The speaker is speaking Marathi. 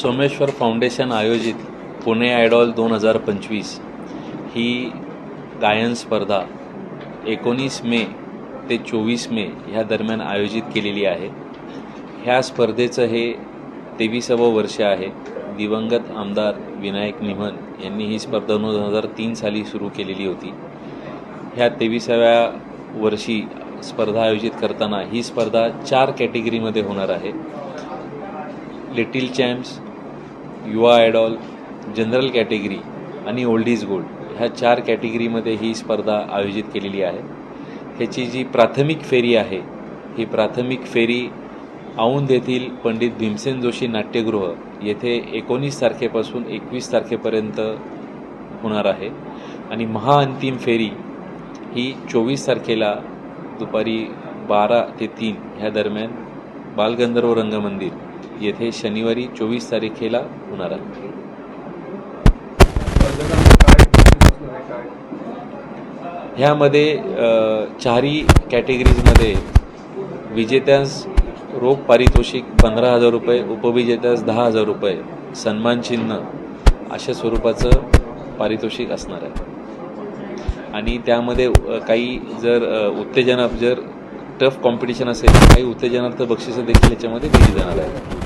सोमेश्वर फाउंडेशन आयोजित पुणे आयडॉल दोन हजार पंचवीस ही गायन स्पर्धा एकोणीस मे ते चोवीस मे ह्या दरम्यान आयोजित केलेली आहे. ह्या स्पर्धेचं हे तेविसावं वर्ष आहे. दिवंगत आमदार विनायक निमन यांनी ही स्पर्धा दोन हजार तीन साली सुरू केलेली होती. ह्या तेविसाव्या वर्षी स्पर्धा आयोजित करताना ही स्पर्धा चार कॅटेगरीमध्ये होणार आहे. Little champs Yuva idol general category आणि ओल्ड इज गोल्ड ह्या चार कॅटेगरीमध्ये ही स्पर्धा आयोजित केलेली आहे. ह्याची जी प्राथमिक फेरी आहे ही प्राथमिक फेरी औंध येथील पंडित भीमसेन जोशी नाट्यगृह येथे एकोणीस तारखेपासून एकवीस तारखेपर्यंत होणार आहे. आणि महाअंतिम फेरी ही चोवीस तारखेला दुपारी बारा ते तीन ह्या दरम्यान बालगंधर्व रंगमंदिर. येथे शनिवारी चोवीस तारखेला होणार आहे. ह्यामध्ये चारही कॅटेगरीजमध्ये विजेत्यास रोख पारितोषिक पंधरा हजार रुपये उपविजेत्यास दहा हजार रुपये सन्मानचिन्ह अशा स्वरूपाचं पारितोषिक असणार आहे. आणि त्यामध्ये काही जर उत्तेजनात उत्तेजना जर टफ कॉम्पिटिशन असेल काही उत्तेजनार्थ बक्षिसं देखील याच्यामध्ये दिली जाणार आहे